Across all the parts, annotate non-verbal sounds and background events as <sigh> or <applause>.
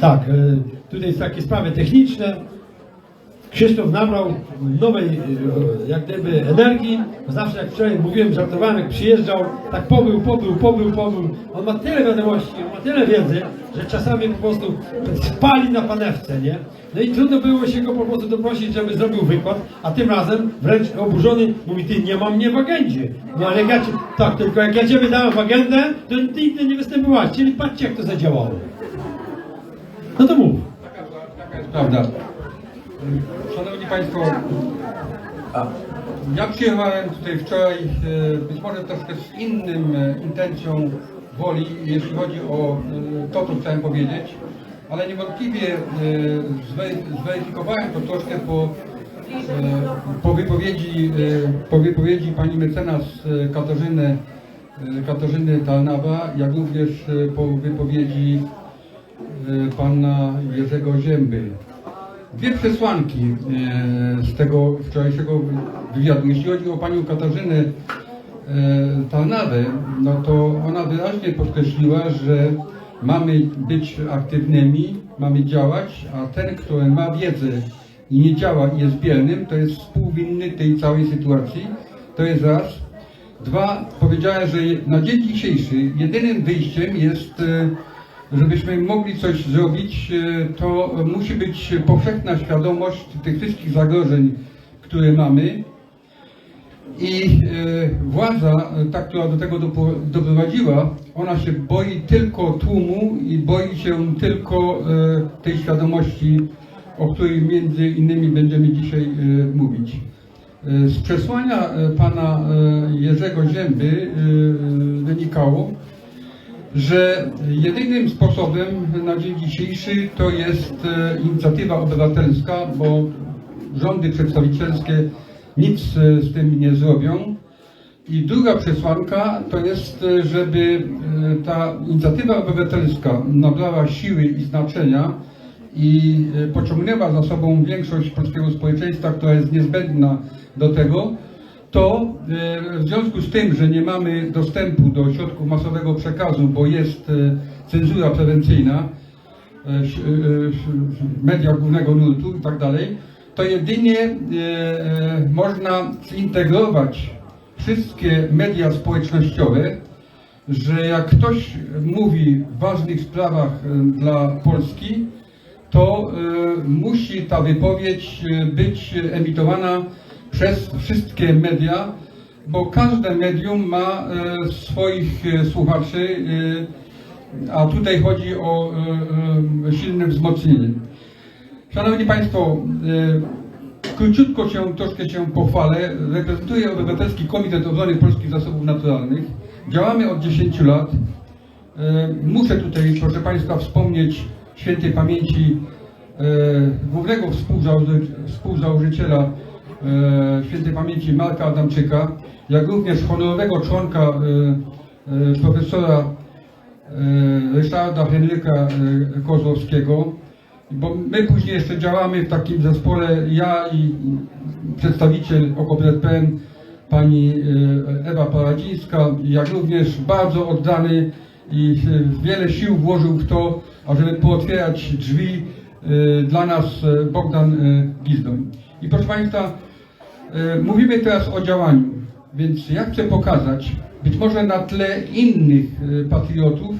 Tak, e, tutaj są takie sprawy techniczne. Krzysztof nabrał nowej e, jak gdyby energii. Zawsze jak wczoraj mówiłem, żartowałem, jak przyjeżdżał, tak pobył, pobył, pobył, pobył. On ma tyle wiadomości, on ma tyle wiedzy, że czasami po prostu spali na panewce, nie? No i trudno było się go po prostu doprosić, żeby zrobił wykład, a tym razem wręcz oburzony mówi, ty nie mam mnie w agendzie. No ale jak ja tak, tylko jak ja ciebie dałem w agendę, to ty nigdy nie występowałeś, czyli patrzcie jak to zadziałało. No to mów. Taka jest prawda. Szanowni Państwo, ja przyjechałem tutaj wczoraj, e, być może troszkę z innym e, intencją woli, jeśli chodzi o e, to, co chciałem powiedzieć, ale niewątpliwie zwery- zweryfikowałem to troszkę po, po, wypowiedzi, po wypowiedzi pani mecenas Katarzyny, Katarzyny Tarnawa, jak również po wypowiedzi pana Jerzego Zięby. Dwie przesłanki e, z tego wczorajszego wywiadu. Jeśli chodzi o panią Katarzynę e, Tarnawę, no to ona wyraźnie podkreśliła, że mamy być aktywnymi, mamy działać, a ten, który ma wiedzę i nie działa i jest biernym, to jest współwinny tej całej sytuacji. To jest raz. Dwa, powiedziała, że na dzień dzisiejszy jedynym wyjściem jest, żebyśmy mogli coś zrobić, e, to musi być powszechna świadomość tych wszystkich zagrożeń, które mamy. I e, władza, e, ta, która do tego doprowadziła, ona się boi tylko tłumu i boi się tylko tej świadomości, o której między innymi będziemy dzisiaj mówić. Z przesłania pana Jerzego Zięby wynikało, że jedynym sposobem na dzień dzisiejszy to jest e, inicjatywa obywatelska, bo rządy przedstawicielskie nic e, z tym nie zrobią. I druga przesłanka to jest, e, żeby ta inicjatywa obywatelska nabrała siły i znaczenia i pociągnęła za sobą większość polskiego społeczeństwa, która jest niezbędna do tego, to e, w związku z tym, że nie mamy dostępu do środków masowego przekazu, bo jest e, cenzura prewencyjna, ś- media głównego nurtu i tak dalej, to jedynie można zintegrować wszystkie media społecznościowe, że jak ktoś mówi w ważnych sprawach dla Polski, to musi ta wypowiedź być emitowana przez wszystkie media, bo każde medium ma e, swoich e, słuchaczy, e, a tutaj chodzi o silne wzmocnienie. Szanowni Państwo, króciutko się, troszkę się pochwalę. Reprezentuję Obywatelski Komitet Obrony Polskich Zasobów Naturalnych. Działamy od 10 lat. Muszę tutaj, proszę Państwa, wspomnieć świętej pamięci głównego współzałoży, współzałożyciela e, świętej pamięci Marka Adamczyka, jak również honorowego członka e, e, profesora Ryszarda Henryka Kozłowskiego, bo my później jeszcze działamy w takim zespole, ja i przedstawiciel OKO.pl, pani Ewa Paradzińska, jak również bardzo oddany i wiele sił włożył w to, ażeby pootwierać drzwi dla nas Bogdan Gizdoń. I proszę Państwa, mówimy teraz o działaniu, więc ja chcę pokazać, być może na tle innych e, patriotów,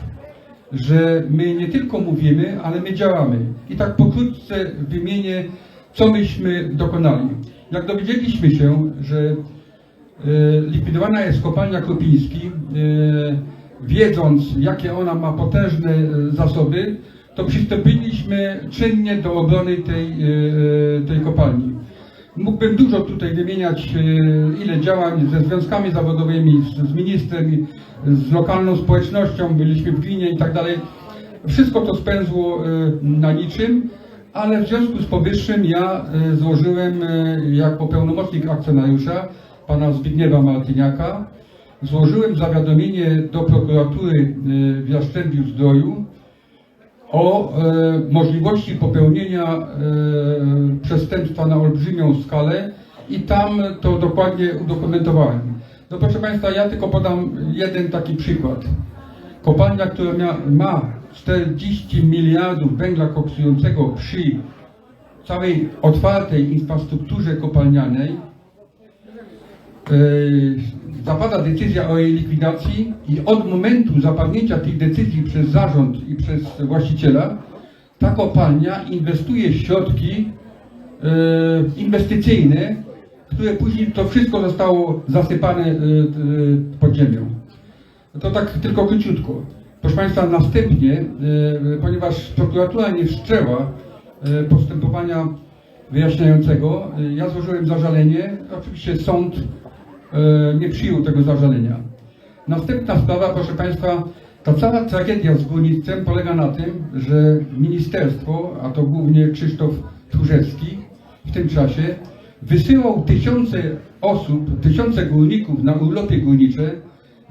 że my nie tylko mówimy, ale my działamy. I tak pokrótce wymienię, co myśmy dokonali. Jak dowiedzieliśmy się, że e, likwidowana jest kopalnia Krupiński, e, wiedząc jakie ona ma potężne e, zasoby, to przystąpiliśmy czynnie do obrony tej, e, tej kopalni. Mógłbym dużo tutaj wymieniać, e, ile działań ze związkami zawodowymi, z, z ministrem, z lokalną społecznością, byliśmy w gminie i tak dalej. Wszystko to spędzło e, na niczym, ale w związku z powyższym ja e, złożyłem jako pełnomocnik akcjonariusza pana Zbigniewa Martyniaka, złożyłem zawiadomienie do prokuratury w Jastrzębiu Zdroju o e, możliwości popełnienia e, przestępstwa na olbrzymią skalę i tam to dokładnie udokumentowałem. No proszę Państwa, ja tylko podam jeden taki przykład. Kopalnia, która mia, ma 40 miliardów węgla koksującego przy całej otwartej infrastrukturze kopalnianej zapada decyzja o jej likwidacji i od momentu zapadnięcia tych decyzji przez zarząd i przez właściciela ta kopalnia inwestuje środki yy, inwestycyjne, które później to wszystko zostało zasypane yy, yy, pod ziemią. To tak tylko króciutko. Proszę Państwa, następnie, yy, ponieważ prokuratura nie wszczęła yy, postępowania wyjaśniającego, yy, ja złożyłem zażalenie. Oczywiście sąd nie przyjął tego zażalenia. Następna sprawa, proszę Państwa, ta cała tragedia z górnictwem polega na tym, że ministerstwo, a to głównie Krzysztof Tchórzewski w tym czasie, wysyłał tysiące osób, tysiące górników na urlopy górnicze,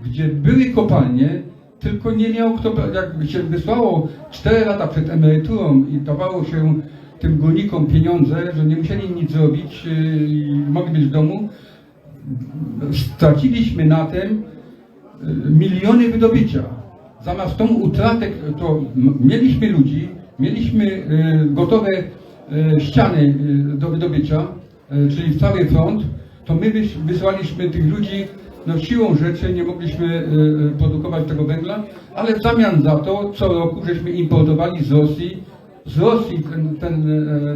gdzie były kopalnie, tylko nie miał kto, jak się wysłało 4 lata przed emeryturą i dawało się tym górnikom pieniądze, że nie musieli nic zrobić i mogli być w domu, straciliśmy na tym y, miliony wydobycia. Zamiast tą utratę, to mieliśmy ludzi, mieliśmy y, gotowe y, ściany do wydobycia, czyli cały front, to my wys- wysłaliśmy tych ludzi, no siłą rzeczy nie mogliśmy produkować tego węgla, ale w zamian za to co roku żeśmy importowali z Rosji, z Rosji ten, ten,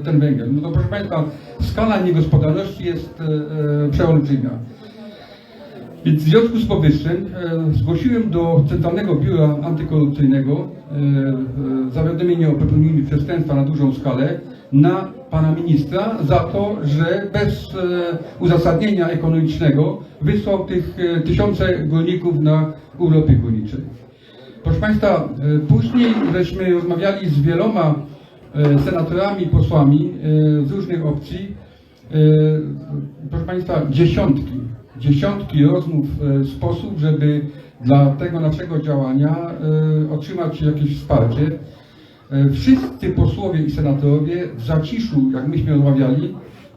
ten węgiel. No to proszę Państwa, skala niegospodarności jest y, y, przeolbrzymia. Więc w związku z powyższym e, zgłosiłem do Centralnego Biura Antykorupcyjnego e, e, zawiadomienie o popełnieniu przestępstwa na dużą skalę na pana ministra za to, że bez e, uzasadnienia ekonomicznego wysłał tych e, tysiące górników na urlopy górnicze. Proszę Państwa, e, później żeśmy rozmawiali z wieloma e, senatorami, posłami e, z różnych opcji. E, Proszę Państwa, dziesiątki, dziesiątki rozmów, e, sposób, żeby dla tego naszego działania e, otrzymać jakieś wsparcie. Wszyscy posłowie i senatorowie w zaciszu, jak myśmy rozmawiali,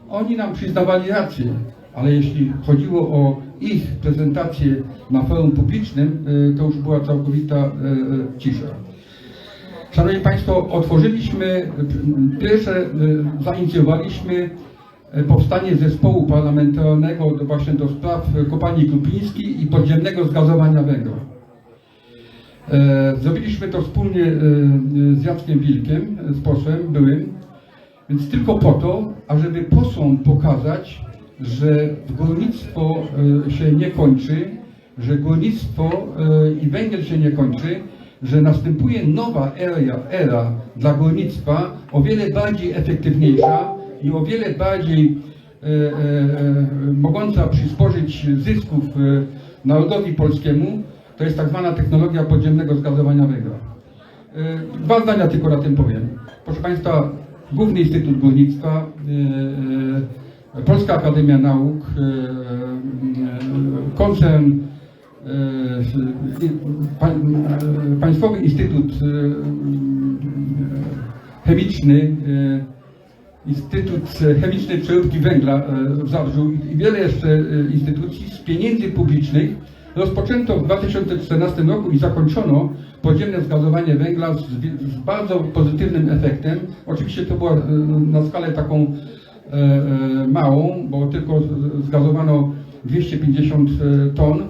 oni nam przyznawali rację, ale jeśli chodziło o ich prezentację na forum publicznym, to już była całkowita cisza. Szanowni Państwo, otworzyliśmy, pierwsze zainicjowaliśmy powstanie zespołu parlamentarnego do, właśnie do spraw kopalni Krupińskiej i podziemnego zgazowania węgla. E, Zrobiliśmy to wspólnie e, z Jackiem Wilkiem, z posłem byłym, więc tylko po to, ażeby posłom pokazać, że górnictwo e, się nie kończy, że górnictwo e, i węgiel się nie kończy, że następuje nowa era, era dla górnictwa, o wiele bardziej efektywniejsza i o wiele bardziej e, e, e, mogąca przysporzyć zysków e, narodowi polskiemu, to jest tak zwana technologia podziemnego zgazowania węgla. E, Dwa zdania tylko na tym powiem. Proszę Państwa, Główny Instytut Górnictwa, Polska Akademia Nauk, koncern Państwowy Instytut Chemiczny, Instytut Chemicznej Przeróbki Węgla e, w Zabrzu i wiele jeszcze e, instytucji z pieniędzy publicznych rozpoczęto w 2014 roku i zakończono podziemne zgazowanie węgla z, z bardzo pozytywnym efektem. Oczywiście to była e, na skalę taką małą, bo tylko zgazowano 250 ton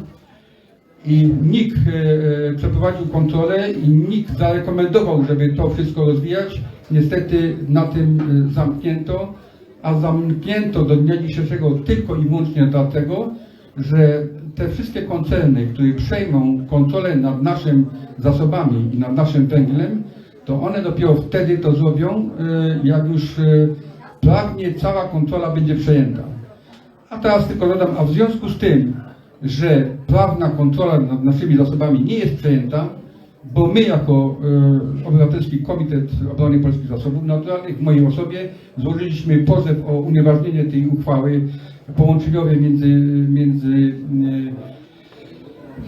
i NIK e, przeprowadził kontrolę i NIK zarekomendował, żeby to wszystko rozwijać. Niestety na tym e, zamknięto, a zamknięto do dnia dzisiejszego tylko i wyłącznie dlatego, że te wszystkie koncerny, które przejmą kontrolę nad naszymi zasobami i nad naszym węglem, to one dopiero wtedy to zrobią, e, jak już e, prawnie cała kontrola będzie przejęta. A teraz tylko dodam, a w związku z tym, że prawna kontrola nad naszymi zasobami nie jest przejęta, bo my jako e, Obywatelski Komitet Obrony Polskich Zasobów Naturalnych w mojej osobie złożyliśmy pozew o unieważnienie tej uchwały połączeniowej między, między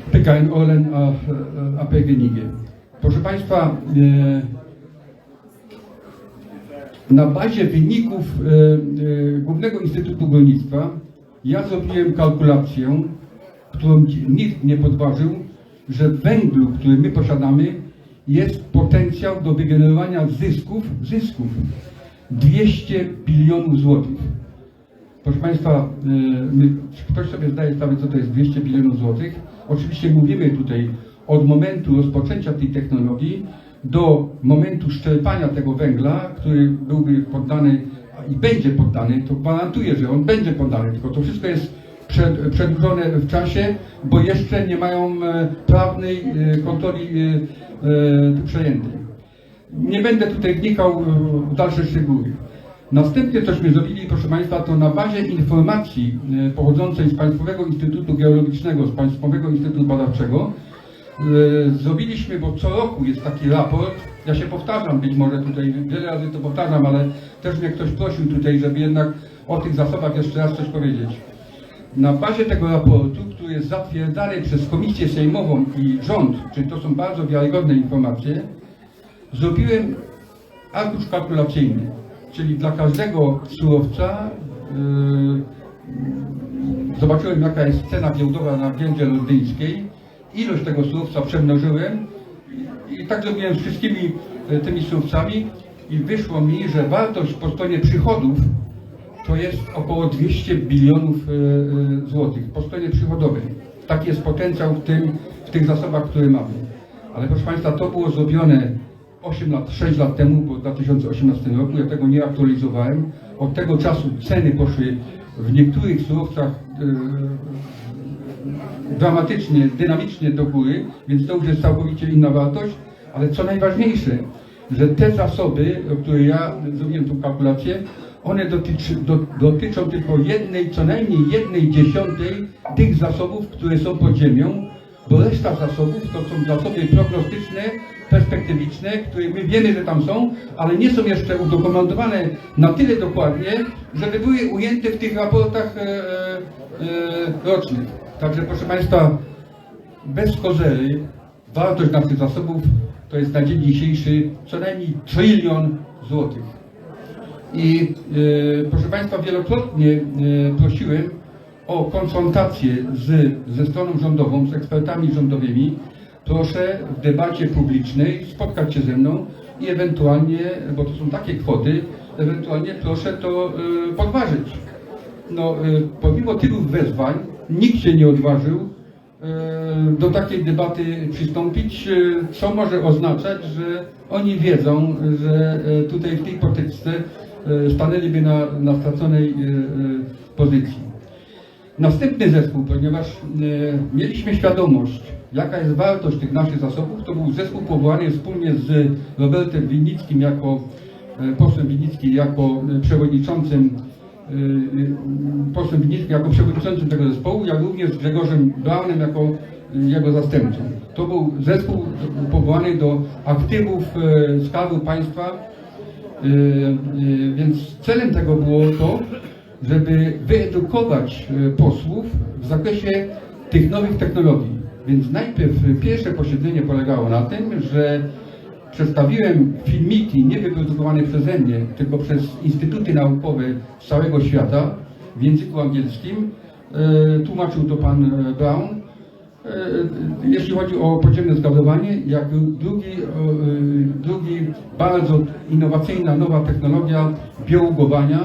e, PKN Orlen a, a PGNiG. Proszę Państwa, e, na bazie wyników e, e, Głównego Instytutu Górnictwa ja zrobiłem kalkulację, którą nikt nie podważył, że w węglu, który my posiadamy, jest potencjał do wygenerowania zysków, zysków 200 bilionów złotych. Proszę Państwa, y, my, ktoś sobie zdaje sprawę, co to jest 200 bilionów złotych? Oczywiście mówimy tutaj od momentu rozpoczęcia tej technologii do momentu szczerpania tego węgla, który byłby poddany i będzie poddany, to gwarantuję, że on będzie poddany, tylko to wszystko jest przedłużone w czasie, bo jeszcze nie mają e, prawnej e, kontroli e, przejętej. Nie będę tutaj wnikał w dalsze szczegóły. Następnie cośmy zrobili, proszę Państwa, to na bazie informacji pochodzącej z Państwowego Instytutu Geologicznego, z Państwowego Instytutu Badawczego, zrobiliśmy, bo co roku jest taki raport, ja się powtarzam, być może tutaj wiele razy to powtarzam, ale też mnie ktoś prosił tutaj, żeby jednak o tych zasobach jeszcze raz coś powiedzieć. Na bazie tego raportu, który jest zatwierdzany przez Komisję Sejmową i rząd, czyli to są bardzo wiarygodne informacje, zrobiłem arkusz kalkulacyjny, czyli dla każdego surowca yy, zobaczyłem jaka jest cena giełdowa na giełdzie londyńskiej, ilość tego surowca przemnożyłem i, tak zrobiłem z wszystkimi e, tymi surowcami i wyszło mi, że wartość po stronie przychodów to jest około 200 bilionów e, e, złotych po stronie przychodowej. Taki jest potencjał w, tym, w tych zasobach, które mamy. Ale proszę Państwa, to było zrobione 8 lat, 6 lat temu, bo w 2018 roku, ja tego nie aktualizowałem. Od tego czasu ceny poszły w niektórych surowcach e, dramatycznie, dynamicznie do góry, więc to już jest całkowicie inna wartość, ale co najważniejsze, że te zasoby, o które ja zrobiłem tą kalkulację, one dotyczy, do, dotyczą tylko jednej, co najmniej jednej dziesiątej tych zasobów, które są pod ziemią, bo reszta zasobów to są zasoby prognostyczne, perspektywiczne, które my wiemy, że tam są, ale nie są jeszcze udokumentowane na tyle dokładnie, żeby były ujęte w tych raportach e, e, e, rocznych. Także proszę Państwa, bez kozery wartość naszych zasobów to jest na dzień dzisiejszy co najmniej trylion złotych. I e, proszę Państwa, wielokrotnie e, prosiłem o konsultacje z, ze stroną rządową, z ekspertami rządowymi. Proszę w debacie publicznej spotkać się ze mną i ewentualnie, bo to są takie kwoty, ewentualnie proszę to e, podważyć. No, pomimo tylu wezwań, nikt się nie odważył do takiej debaty przystąpić, co może oznaczać, że oni wiedzą, że tutaj w tej potyczce stanęliby na, na straconej e, e, pozycji. Następny zespół, ponieważ e, mieliśmy świadomość, jaka jest wartość tych naszych zasobów, to był zespół powołany wspólnie z Robertem Winnickim jako e, posłem Winnickim jako e, przewodniczącym e, e, posłem Winnickim jako przewodniczącym tego zespołu, jak również z Grzegorzem Braunem jako e, jego zastępcą. To był zespół powołany do aktywów e, Skarbu Państwa, e, e, więc celem tego było to, żeby wyedukować e, posłów w zakresie tych nowych technologii. Więc najpierw pierwsze posiedzenie polegało na tym, że przedstawiłem filmiki nie wyprodukowane przeze mnie, tylko przez instytuty naukowe z całego świata w języku angielskim. Tłumaczył to pan e, Brown. E, Jeśli chodzi o podziemne zgazowanie, jak drugi, e, drugi bardzo innowacyjna nowa technologia biolugowania,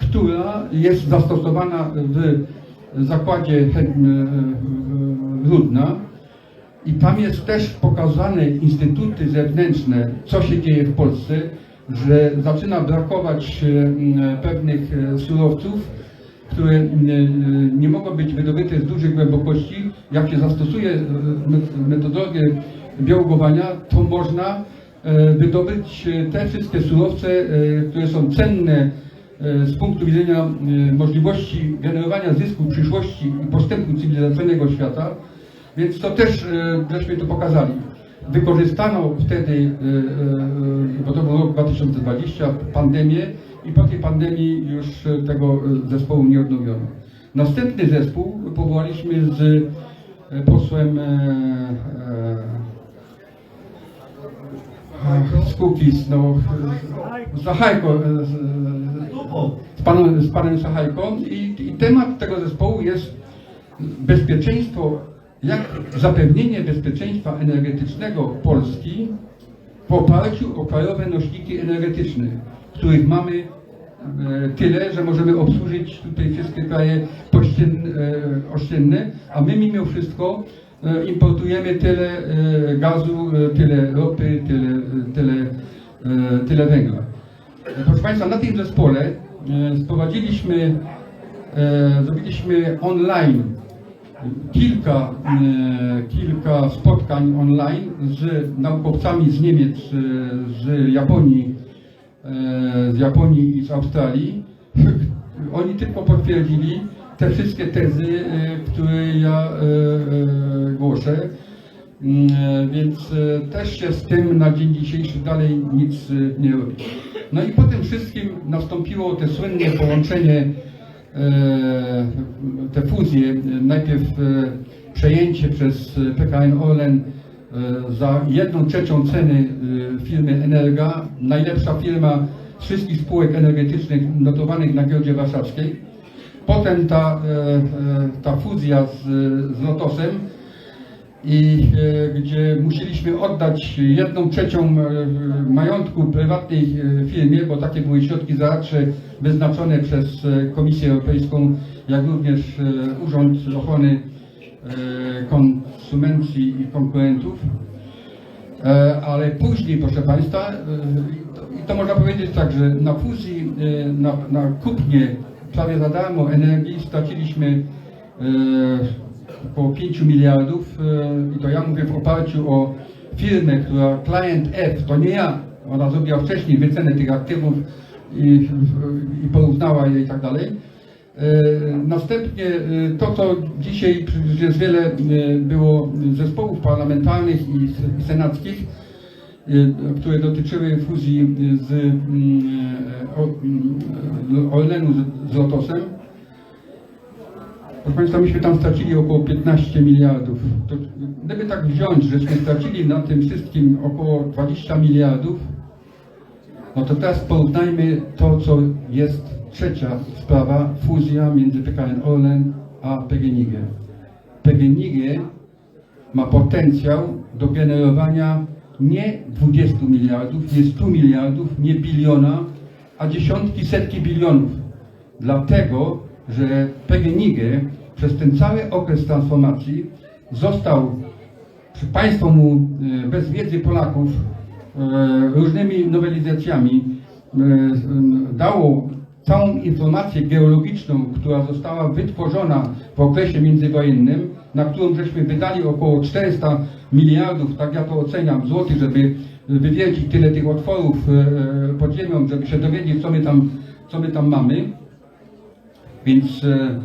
która jest zastosowana w zakładzie e, Rudna. I tam jest też pokazane instytuty zewnętrzne, co się dzieje w Polsce, że zaczyna brakować pewnych surowców, które e, nie mogą być wydobyte z dużych głębokości. Jak się zastosuje e, met- metodologię białogowania, to można e, wydobyć e, te wszystkie surowce, e, które są cenne e, z punktu widzenia e, możliwości generowania zysku przyszłości i postępu cywilizacyjnego świata. Więc to też e, żeśmy to pokazali. Wykorzystano wtedy, e, e, bo to był rok 2020, pandemię i po tej pandemii już e, tego e, zespołu nie odnowiono. Następny zespół powołaliśmy z e, posłem z Kukiz, no, z z, z, panem, z panem i, i temat tego zespołu jest bezpieczeństwo, jak zapewnienie bezpieczeństwa energetycznego Polski w oparciu o krajowe nośniki energetyczne, których mamy e, tyle, że możemy obsłużyć tutaj wszystkie kraje e, ościenne, a my mimo wszystko e, importujemy tyle gazu, tyle ropy, tyle, tyle, tyle węgla. Proszę Państwa, na tym zespole sprowadziliśmy, zrobiliśmy online kilka, kilka spotkań online z naukowcami z Niemiec, z Japonii, z Japonii i z Australii. <laughs> Oni tylko potwierdzili te wszystkie tezy, e, które ja e, e, głoszę. Mm, e, Więc e, też się z tym na dzień dzisiejszy dalej nic e, nie robi. No i po tym wszystkim nastąpiło te słynne połączenie, e, te fuzje. Najpierw e, przejęcie przez PKN Orlen e, za jedną trzecią ceny e, firmy Energa, najlepsza firma wszystkich spółek energetycznych notowanych na giełdzie warszawskiej. Potem ta, e, ta fuzja z, z Lotosem, i gdzie musieliśmy oddać jedną trzecią majątku prywatnej firmie, bo takie były środki zaradcze wyznaczone przez Komisję Europejską, jak również Urząd Ochrony Konsumencji i Konkurentów. E, Ale później, proszę Państwa, e, i to- można powiedzieć tak, że na fuzji, e, na, na kupnie prawie za darmo energii straciliśmy e, około 5 miliardów e, i to ja mówię w oparciu o firmę, która Client F, to nie ja, ona zrobiła wcześniej wycenę tych aktywów i, i porównała je i tak dalej. E, Następnie e, to, co dzisiaj jest wiele e, było zespołów parlamentarnych i senackich, które dotyczyły fuzji z mm, mm, Orlenu z, z Lotosem. Proszę Państwa, myśmy tam stracili około 15 miliardów. To, gdyby tak wziąć, żeśmy stracili na tym wszystkim około 20 miliardów, no to teraz porównajmy to, co jest trzecia sprawa, fuzja między PKN Orlen a PGNiG. PGNiG ma potencjał do generowania nie 20 miliardów, nie 100 miliardów, nie biliona, a dziesiątki, setki bilionów. Dlatego, że PGNiG przez ten cały okres transformacji został państwo mu e, bez wiedzy Polaków różnymi nowelizacjami e, e, dało całą informację geologiczną, która została wytworzona w okresie międzywojennym, na którą żeśmy wydali około 400 miliardów, tak ja to oceniam, złotych, żeby wywiercić tyle tych otworów e, pod ziemią, żeby się dowiedzieć, co my tam, co my tam mamy. Więc e,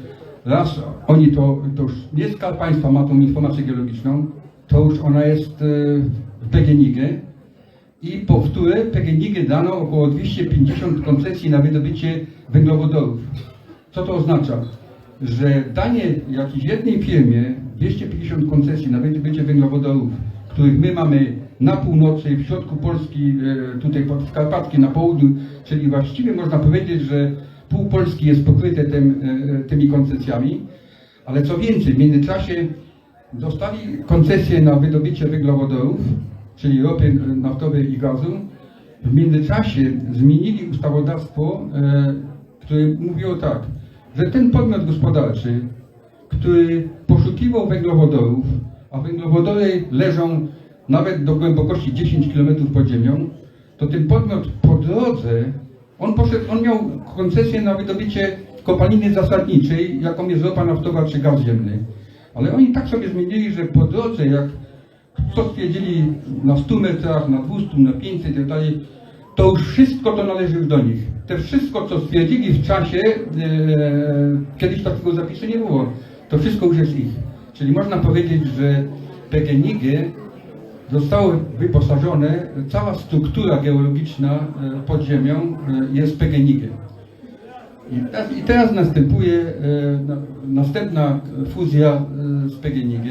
raz oni to, to już nie Skarb Państwa ma tą informację geologiczną, to już ona jest e, w PGNiG i po wtóre PGNiG dano około 250 koncesji na wydobycie węglowodorów. Co to oznacza? Że danie jakiejś jednej firmie 250 koncesji na wydobycie węglowodorów, których my mamy na północy, w środku Polski, e, tutaj pod Karpatki na południu, czyli właściwie można powiedzieć, że pół Polski jest pokryte tym, e, tymi koncesjami, ale co więcej, w międzyczasie dostali koncesję na wydobycie węglowodorów, czyli ropy naftowej i gazu. W międzyczasie zmienili ustawodawstwo, e, które mówiło tak, że ten podmiot gospodarczy, który poszukiwał węglowodorów, a węglowodory leżą nawet do głębokości 10 km pod ziemią, to ten podmiot po drodze, on, poszedł, on miał koncesję na wydobycie kopaliny zasadniczej, jaką jest ropa naftowa czy gaz ziemny. Ale oni tak sobie zmienili, że po drodze, jak co stwierdzili na 100 metrach, na 200, na 500 i tak to już wszystko to należy już do nich. Te wszystko, co stwierdzili w czasie, e, kiedyś takiego zapisu nie było, to wszystko już jest ich. Czyli można powiedzieć, że PGNiG zostało wyposażone, cała struktura geologiczna e, pod ziemią e, jest PGNiG. I teraz, następuje e, na, następna fuzja z PGNiG.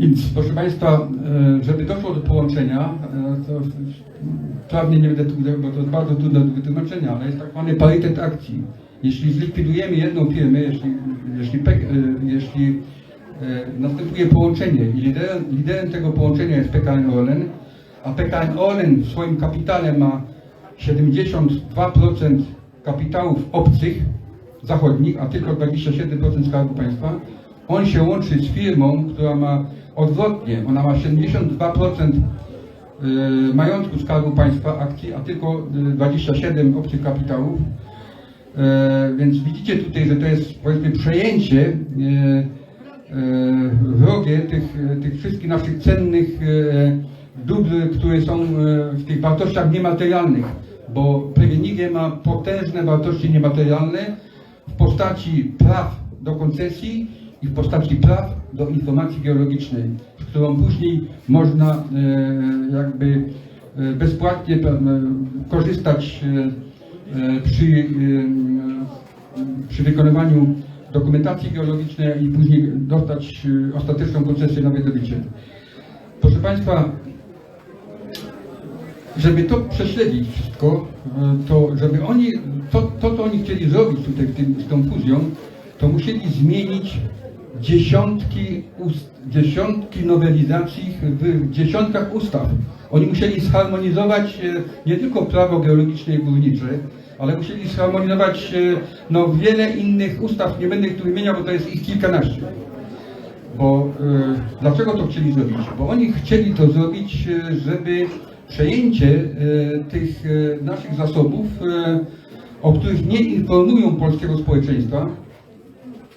Więc proszę Państwa, e, żeby doszło do połączenia, e, to prawnie nie będę tu, bo to jest bardzo trudne do wytłumaczenia, ale jest tak zwany parytet akcji. Jeśli zlikwidujemy jedną firmę, jeśli, jeśli, e, jeśli następuje połączenie i liderem, liderem tego połączenia jest PKN Orlen, a PKN Orlen w swoim kapitale ma 72% kapitałów obcych, zachodnich, a tylko 27% skarbu państwa, on się łączy z firmą, która ma odwrotnie, ona ma 72% y, majątku skarbu państwa akcji, a tylko y, 27 obcych kapitałów. E, Więc widzicie tutaj, że to jest powiedzmy przejęcie wrogie tych, tych wszystkich naszych cennych dóbr, które są w tych wartościach niematerialnych, bo PGNiG ma potężne wartości niematerialne w postaci praw do koncesji i w postaci praw do informacji geologicznej, którą później można e, jakby e, bezpłatnie e, korzystać przy, przy wykonywaniu dokumentacji geologicznej i później dostać ostateczną koncesję na wydobycie. Proszę Państwa, żeby to prześledzić wszystko, to żeby oni, to, to co oni chcieli zrobić tutaj tym, z tą fuzją, to musieli zmienić dziesiątki, ust, dziesiątki nowelizacji w dziesiątkach ustaw. Oni musieli zharmonizować e, nie tylko prawo geologiczne i górnicze, ale musieli zharmonizować e, no, wiele innych ustaw. Nie będę ich tu wymieniał, bo to jest ich kilkanaście. Bo e, dlaczego to chcieli zrobić? Bo oni chcieli to zrobić, żeby przejęcie tych naszych zasobów, o których nie informują polskiego społeczeństwa,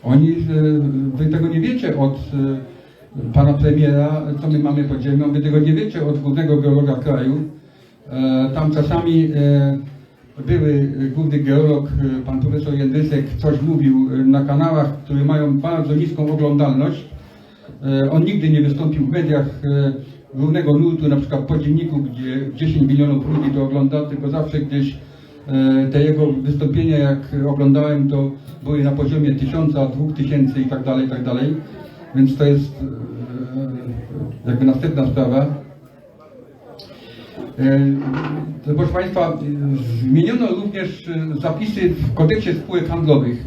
oni, e, wy tego nie wiecie od e, pana premiera, co my mamy pod ziemią, wy tego nie wiecie od głównego geologa kraju. E, Tam czasami były główny geolog, pan profesor Jędrysek, coś mówił na kanałach, które mają bardzo niską oglądalność. On nigdy nie wystąpił w mediach głównego nurtu, na przykład po dzienniku, gdzie 10 milionów ludzi to ogląda, tylko zawsze gdzieś te jego wystąpienia, jak oglądałem, to były na poziomie tysiąca, dwóch tysięcy i tak dalej, i tak dalej. Więc to jest e, jakby następna sprawa. E, Proszę Państwa, e, zmieniono również e, zapisy w kodeksie spółek handlowych,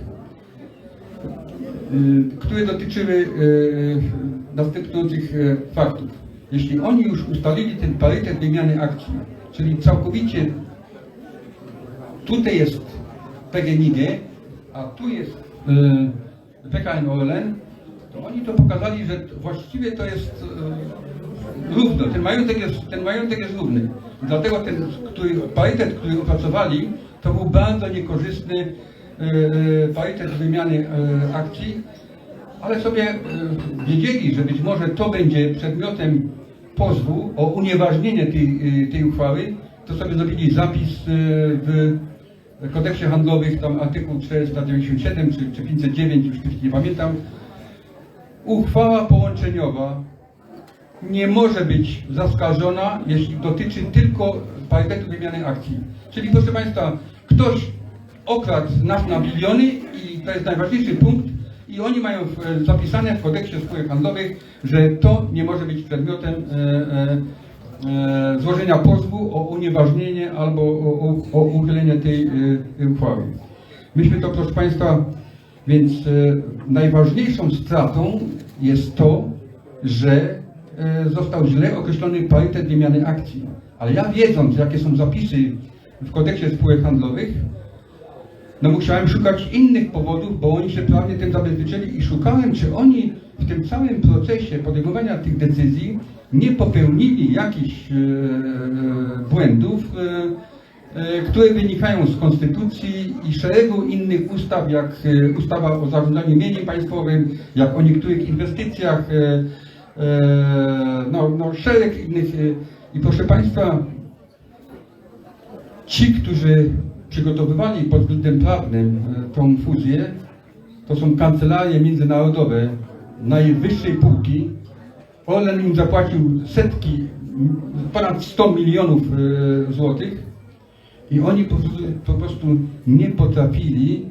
e, które dotyczyły e, następujących e, faktów. Jeśli oni już ustalili ten parytet wymiany akcji, czyli całkowicie tutaj jest PGNiG, a tu jest e, PKN ORLEN, to oni to pokazali, że właściwie to jest e, równo, ten majątek jest, ten majątek jest równy. Dlatego ten który, parytet, który opracowali, to był bardzo niekorzystny e, e, parytet wymiany e, akcji, ale sobie e, wiedzieli, że być może to będzie przedmiotem pozwu o unieważnienie tej, e, tej uchwały, to sobie zrobili zapis e, w kodeksie handlowych, tam artykuł 497 czy, czy 509, już nie pamiętam. Uchwała połączeniowa nie może być zaskarżona, jeśli dotyczy tylko parytetu wymiany akcji. Czyli proszę Państwa, ktoś okradł nas na biliony i to jest najważniejszy punkt i oni mają zapisane w kodeksie spółek handlowych, że to nie może być przedmiotem e, e, złożenia pozwu o unieważnienie albo o, o, o uchylenie tej e, uchwały. Myśmy to, proszę Państwa, więc e, najważniejszą stratą jest to, że e, został źle określony parytet wymiany akcji. Ale ja wiedząc, jakie są zapisy w kodeksie spółek handlowych, no musiałem szukać innych powodów, bo oni się prawnie tym zabezpieczyli i szukałem, czy oni w tym całym procesie podejmowania tych decyzji nie popełnili jakichś e, e, błędów, e, które wynikają z konstytucji i szeregu innych ustaw, jak ustawa o zarządzaniu mieniem państwowym, jak o niektórych inwestycjach, no, no szereg innych. I proszę Państwa, ci, którzy przygotowywali pod względem prawnym tą fuzję, to są kancelarie międzynarodowe najwyższej półki. Orlen im zapłacił setki, ponad 100 milionów e, złotych i oni po, prostu- po prostu nie potrafili,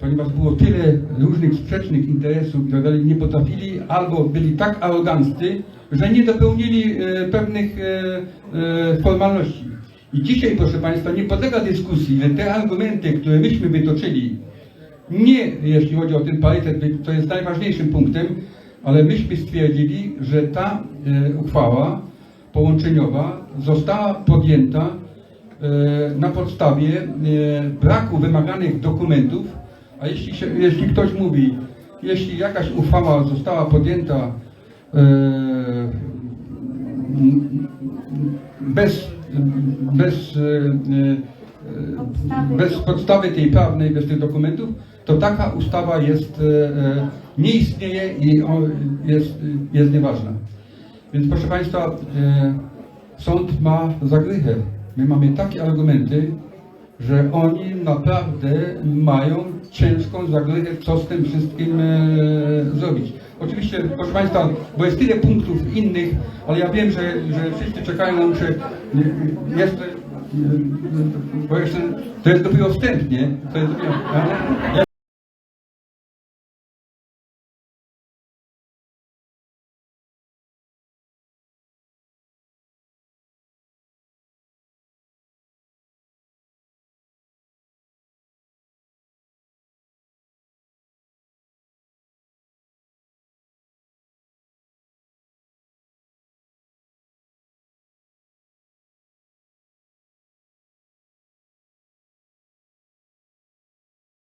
ponieważ było tyle różnych sprzecznych interesów tak nie potrafili albo byli tak aroganccy, że nie dopełnili e, pewnych e, formalności. I dzisiaj, proszę Państwa, nie podlega dyskusji, że te argumenty, które myśmy wytoczyli, nie jeśli chodzi o ten parytet, to jest najważniejszym punktem, ale myśmy stwierdzili, że ta e, uchwała połączeniowa została podjęta e, na podstawie e, braku wymaganych dokumentów, a jeśli, się, jeśli ktoś mówi, jeśli jakaś uchwała została podjęta bez, bez, bez podstawy tej prawnej, bez tych dokumentów, to taka ustawa jest, nie istnieje i jest, jest nieważna. Więc proszę Państwa, e, sąd ma zagrychę. My mamy takie argumenty, że oni naprawdę mają ciężką zagrychę, co z tym wszystkim e, zrobić. Oczywiście, proszę Państwa, bo jest tyle punktów innych, ale ja wiem, że, że wszyscy czekają, muszę e, jeszcze, e, bo jeszcze, to jest dopiero wstęp, nie? To jest dopiero, ale-